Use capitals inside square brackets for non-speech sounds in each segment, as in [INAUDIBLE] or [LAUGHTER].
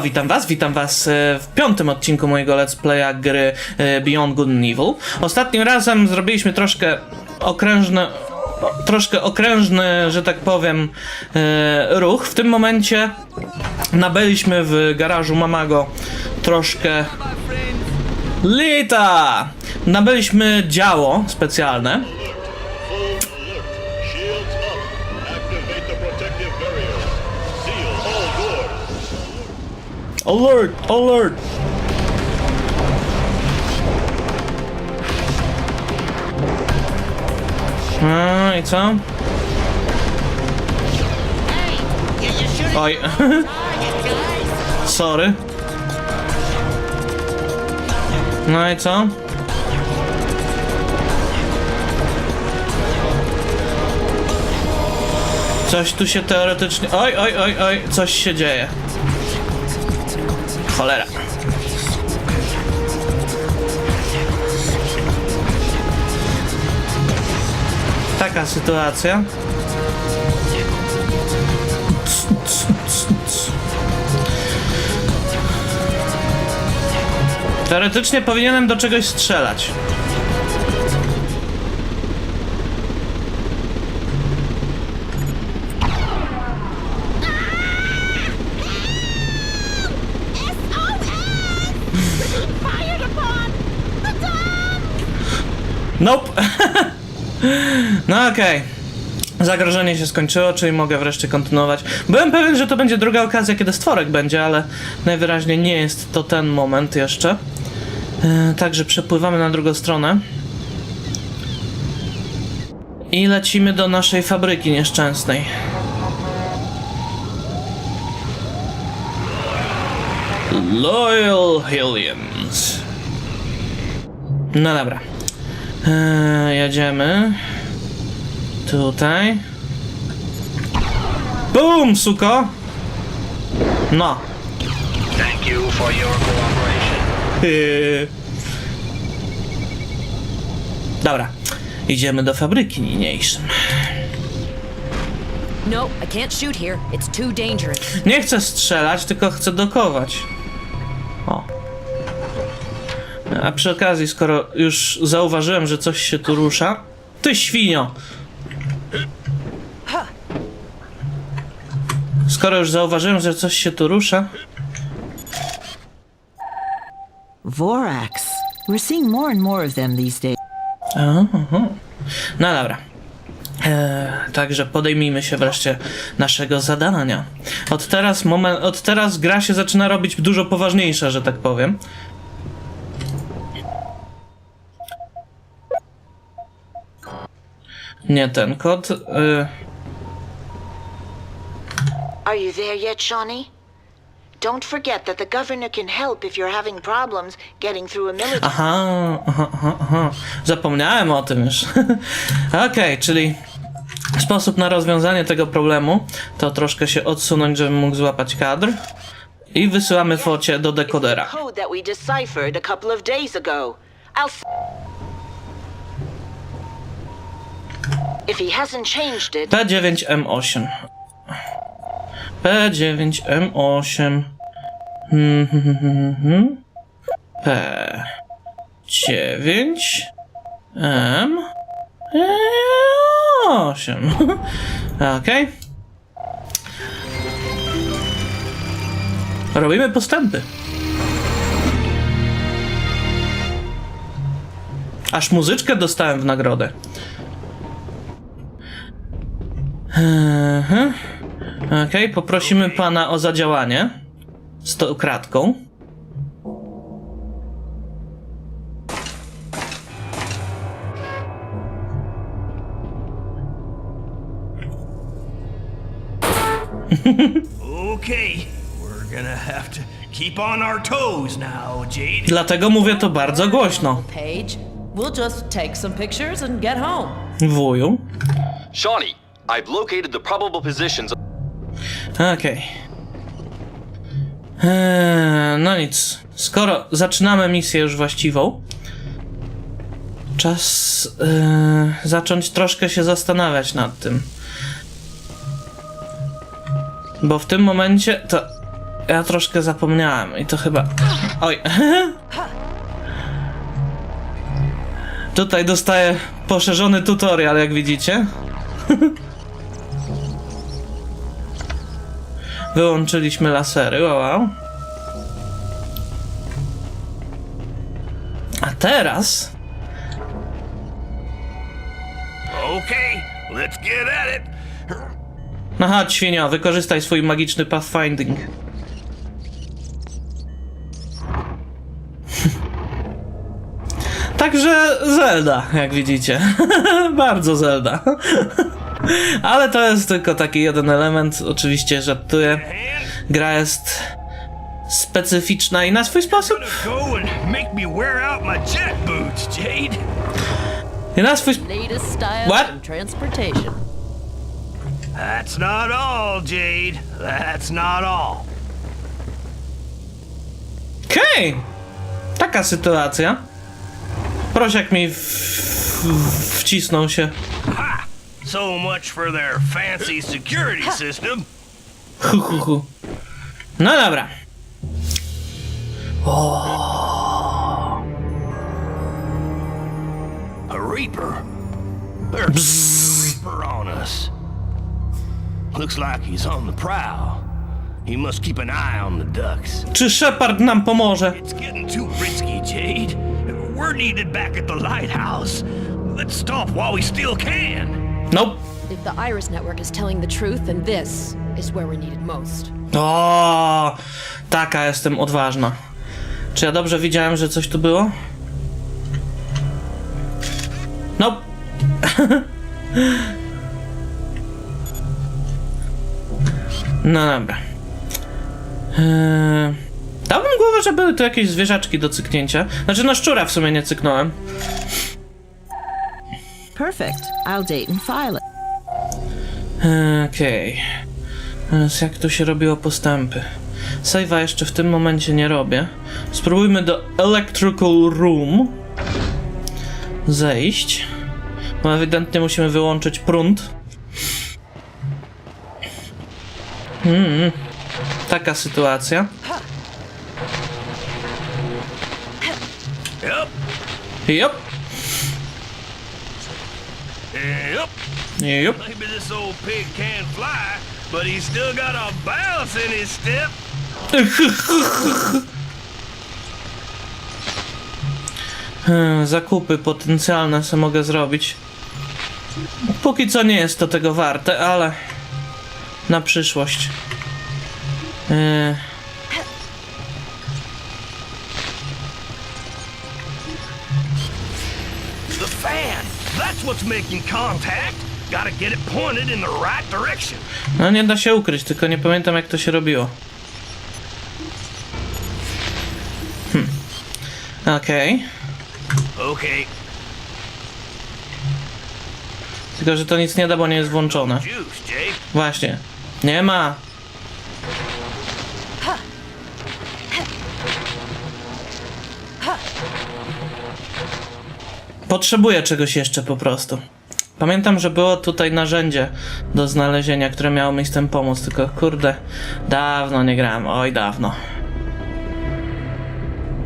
Witam was, witam was e, w piątym odcinku mojego let's playa gry e, Beyond Good and Evil. Ostatnim razem zrobiliśmy troszkę okrężne, troszkę okrężny, że tak powiem, e, ruch. W tym momencie nabyliśmy w garażu Mamago troszkę lita! Nabyliśmy działo specjalne. Alert, alert! A, i co? Oj. [LAUGHS] Sorry. No i co? Coś tu się teoretycznie... Oj, oj, oj, oj, coś się dzieje. Cholera. Taka sytuacja. Teoretycznie powinienem do czegoś strzelać. Nope. [LAUGHS] no okej. Zagrożenie się skończyło, czyli mogę wreszcie kontynuować. Byłem pewien, że to będzie druga okazja, kiedy stworek będzie, ale najwyraźniej nie jest to ten moment jeszcze. E, Także przepływamy na drugą stronę. I lecimy do naszej fabryki nieszczęsnej. Loyal Hellions. No dobra. Eee, jedziemy. Tutaj. Boom, suko! No. Thank you for your cooperation. Yy. Dobra. Idziemy do fabryki niniejszym. No, I can't shoot here. It's too dangerous. Nie chcę strzelać, tylko chcę dokować. A przy okazji, skoro już zauważyłem, że coś się tu rusza. Ty świnio! Skoro już zauważyłem, że coś się tu rusza. Vorax. We're seeing more and more of them these days. Aha. No dobra. Eee, także podejmijmy się wreszcie naszego zadania. Od teraz, moment, od teraz gra się zaczyna robić dużo poważniejsza, że tak powiem. Nie ten kod. y, Are you there yet, Shawnee? Don't forget that the governor can help if you're having problems getting through a military. Aha, aha, aha, aha. Zapomniałem o tym już. [LAUGHS] Okej, czyli sposób na rozwiązanie tego problemu to troszkę się odsunąć, żebym mógł złapać kadr. I wysyłamy focie do dekodera. If he hasn't changed it, P9M8. P9M8. Hmm, hmm, hmm, hmm. P9M8. Okej. Robimy postępy. Aż muzyczkę dostałem w nagrodę. Mhm. Okej, poprosimy pana o zadziałanie z tą kratką. Okay, we're gonna have to keep on our toes now, Jade. Dlatego mówię to bardzo głośno. Paige. We'll just take some pictures and get home. Wuju. Shawnee, I've located the probable positions Okej. Eee, no nic. Skoro zaczynamy misję już właściwą, czas eee, zacząć troszkę się zastanawiać nad tym. Bo w tym momencie to ja troszkę zapomniałem i to chyba... Oj. [LAUGHS] Tutaj dostaję poszerzony tutorial, jak widzicie. [LAUGHS] Wyłączyliśmy lasery, wow. A teraz... Okay, let's get at it. No chodź, świnio, wykorzystaj swój magiczny pathfinding. [LAUGHS] Także Zelda, jak widzicie. [LAUGHS] Bardzo Zelda. [LAUGHS] Ale to jest tylko taki jeden element. Oczywiście żartuję. Gra jest specyficzna i na swój sposób. I na swój style What? That's not all, Jade. That's not all. Okej! Taka sytuacja. Prosiak mi w... w... wcisnął się. Ha! So much for their fancy security system. [LAUGHS] No dobra. Oh. A Reaper. There's a Reaper on us. Looks like he's on the prowl. He must keep an eye on the ducks. Czy Shepard nam pomoże? It's getting too risky, Jade. We're needed back at the lighthouse. Let's stop while we still can. Nope. If the Iris Network is telling the truth, then this is where we're needed most. O, taka jestem odważna. Czy ja dobrze widziałem, że coś tu było? Nope. [LAUGHS] No dobra. Eee, dałbym głowę, że były tu jakieś zwierzaczki do cyknięcia. Znaczy, no szczura w sumie nie cyknąłem. Perfect. I'll date and file it. Okej. Teraz jak tu się robiło postępy? Save'a jeszcze w tym momencie nie robię. Spróbujmy do Electrical Room zejść. Bo ewidentnie musimy wyłączyć prąd. Hmm. Taka sytuacja. Yep. Zakupy potencjalne co mogę zrobić. Póki co nie jest to tego warte, ale na przyszłość. Yy, The fan. That's what's making contact. Gotta get it pointed in the right direction. no nie da się ukryć, tylko nie pamiętam jak to się robiło. Hmm. Okej. Okay. Tylko, że to nic nie da, bo nie jest włączone. Właśnie. Nie ma. Potrzebuję czegoś jeszcze po prostu. Pamiętam, że było tutaj narzędzie do znalezienia, które miało mi z tym pomóc, tylko kurde, dawno nie grałem, oj dawno.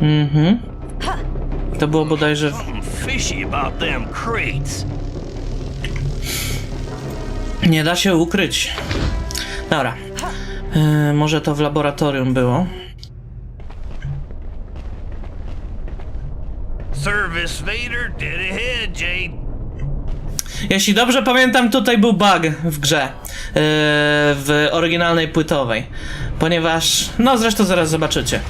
Mhm. To było bodajże. Nie da się ukryć. Dobra. E, może to w laboratorium było. Service Vader, dead ahead, Jade. Jeśli dobrze pamiętam, tutaj był bug w grze. e, w oryginalnej płytowej. Ponieważ. No zresztą zaraz zobaczycie.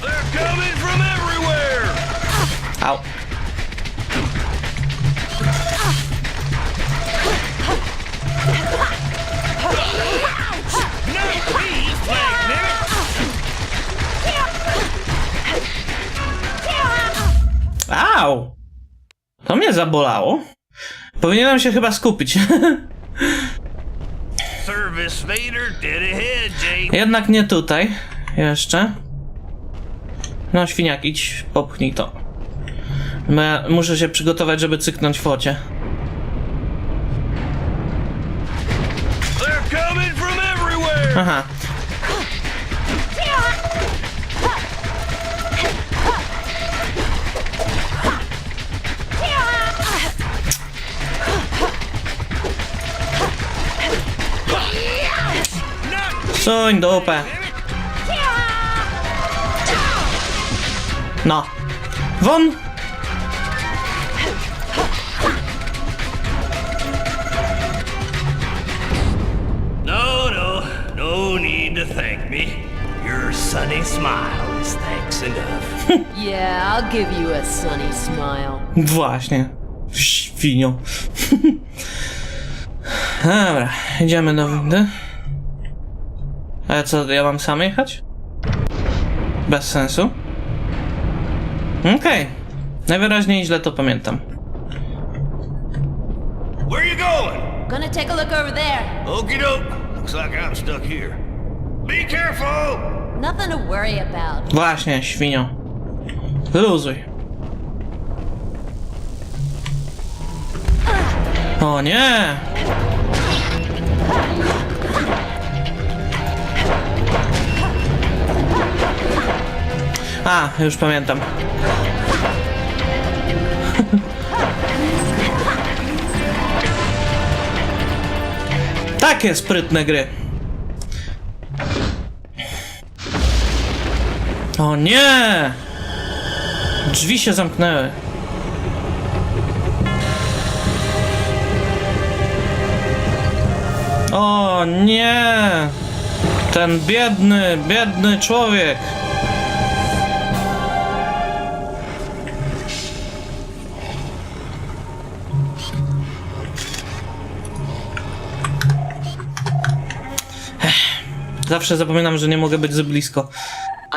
Au. Au! To mnie zabolało. Powinienem się chyba skupić. [LAUGHS] Jednak nie tutaj. Jeszcze. No, świniak, idź, popchnij to. Bo ja muszę się przygotować, żeby cyknąć focie. From everywhere. Aha. Suń dupę. No. Won! No, no, no need to thank me. Your sunny smile is thanks enough. [LAUGHS] Yeah, I'll give you a sunny smile. Właśnie. Świnio. [LAUGHS] Dobra, idziemy do windy. Ale co, ja mam sam jechać? Bez sensu. Okej. Najwyraźniej źle to pamiętam. Where you going? Gonna take a look over there. Okey doke. Looks like I'm stuck here. Be careful! Nothing to worry about. Właśnie, świnio. Luzuj. O nie! A, już pamiętam. [LAUGHS] Takie sprytne gry. O nie! Drzwi się zamknęły. O nie! Ten biedny, biedny człowiek. Zawsze zapominam, że nie mogę być za blisko.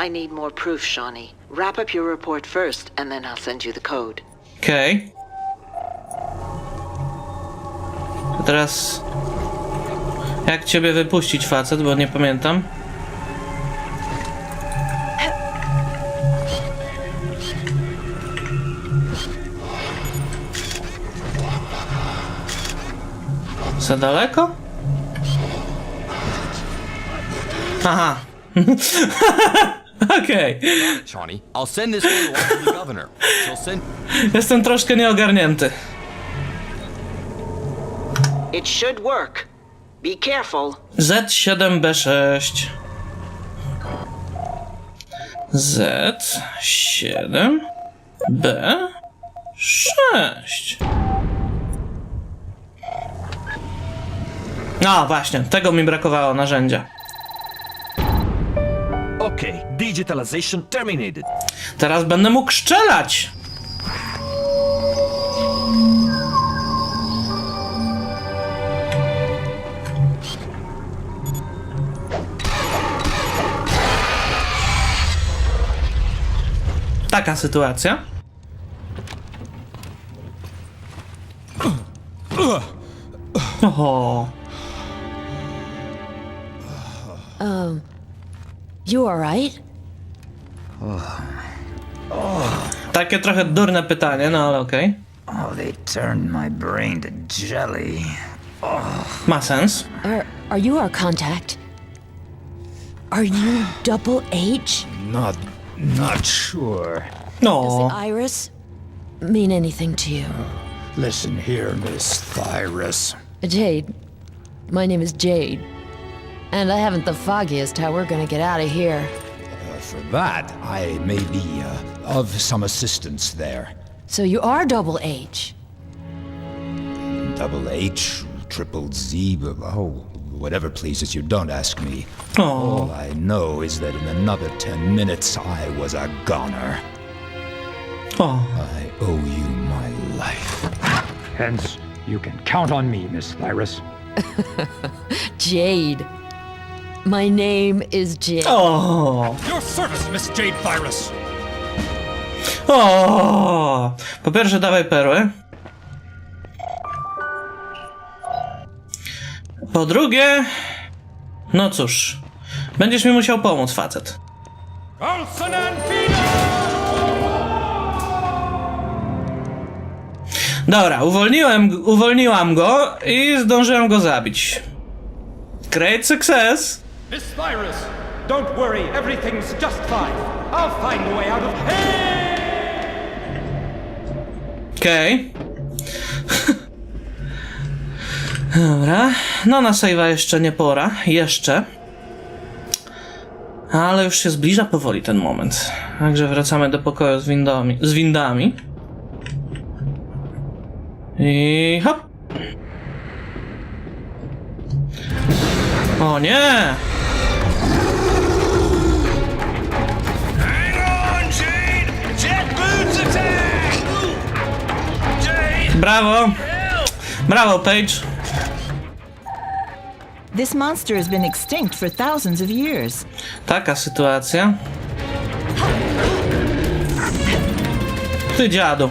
I need more proof, Shawnee. Wrap up your report first, and then I'll send you the code. Okej. To teraz... Jak ciebie wypuścić, facet, bo nie pamiętam. Za daleko? Aha. [LAUGHS] Okej. Shawnee, I'll send this photo to the governor. She'll send. Jestem troszkę nieogarnięty. It should work. Be careful. Z7B6. Z7B6. No właśnie, tego mi brakowało narzędzia. Okay, digitalization terminated. Teraz będę mógł strzelać! Taka sytuacja. Oho. Um, you alright? Oh. Takie trochę durne pytanie, no ale okej. Oh, they turned my brain to jelly. Oh. Ma sens. Are, are you our contact? Are you Double H? Not, not sure. No. Does the iris mean anything to you? Listen here, Miss Thyrus. Jade. My name is Jade. And I haven't the foggiest how we're gonna get out of here. Uh, for that, I may be uh, of some assistance there. So you are Double H. Double H, triple Z, oh, whatever pleases you, don't ask me. Oh. All I know is that in another ten minutes I was a goner. O. I owe you my life. Hence, you can count on me, Miss Thyrus. [LAUGHS] Jade. My name is Jade. O. Your service, Miss Jade Thyrus. O. Po pierwsze dawaj perły. Po drugie... No cóż. Będziesz mi musiał pomóc, facet. Carlson and Pino! Dobra, uwolniłem, uwolniłam go i zdążyłem go zabić. Great success! Miss Thyrus, don't worry, everything's just fine. I'll find a way out of. Okej. Dobra. No na save'a jeszcze nie pora. Jeszcze. Ale już się zbliża powoli ten moment. Także wracamy do pokoju z windami. Z windami. I hop. O nie! Brawo! Brawo, Paige! This monster has been extinct for thousands of years. Taka sytuacja. Ty dziadu.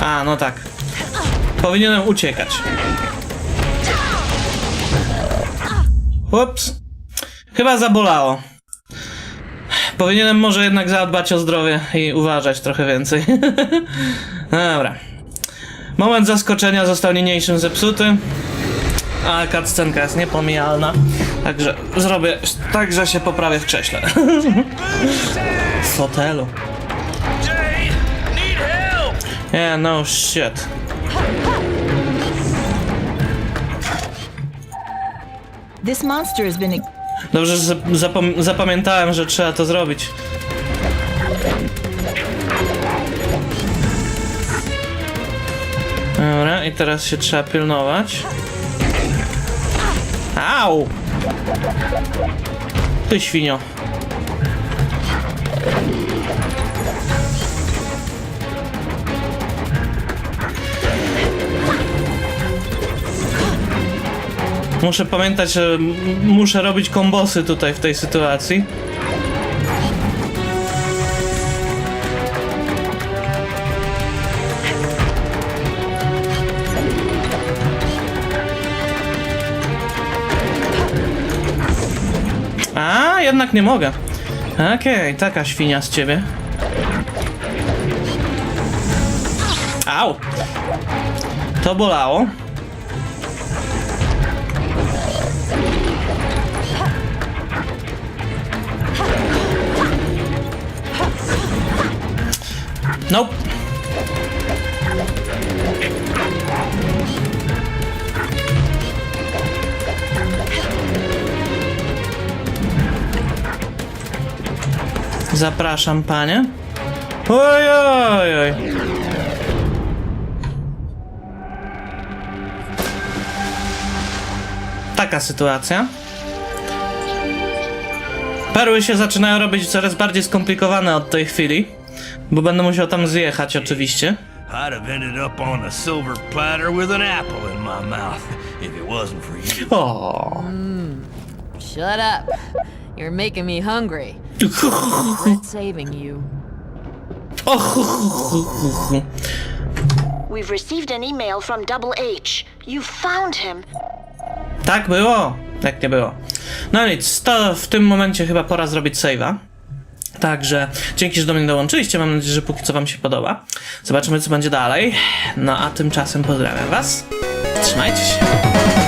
A, no tak. Powinienem uciekać. Ups. Chyba zabolało. Powinienem może jednak zadbać o zdrowie i uważać trochę więcej. [LAUGHS] Dobra. Moment zaskoczenia został niniejszym zepsuty. A cutscenka jest niepomijalna. Także zrobię tak, że się poprawię w krześle. [LAUGHS] w fotelu. Yeah, no shit. This monster has been. Dobrze, że zapamiętałem, że trzeba to zrobić. Dobra, i teraz się trzeba pilnować. Au! Ty świnio. Muszę pamiętać, że muszę robić kombosy tutaj w tej sytuacji. A, jednak nie mogę. Okej, taka świnia z ciebie. Au! To bolało. Nope. Zapraszam, panie. Oj, oj, oj. Taka sytuacja. Perły się zaczynają robić coraz bardziej skomplikowane od tej chwili, bo będę musiał tam zjechać oczywiście. O. Shut up. You're making me hungry. [LAUGHS] Saving you. We've received an email from Double H. You found him. Tak było, tak nie było. No nic, to w tym momencie chyba pora zrobić save'a. Także dzięki, że do mnie dołączyliście. Mam nadzieję, że póki co Wam się podoba. Zobaczymy, co będzie dalej. No a tymczasem pozdrawiam Was. Trzymajcie się.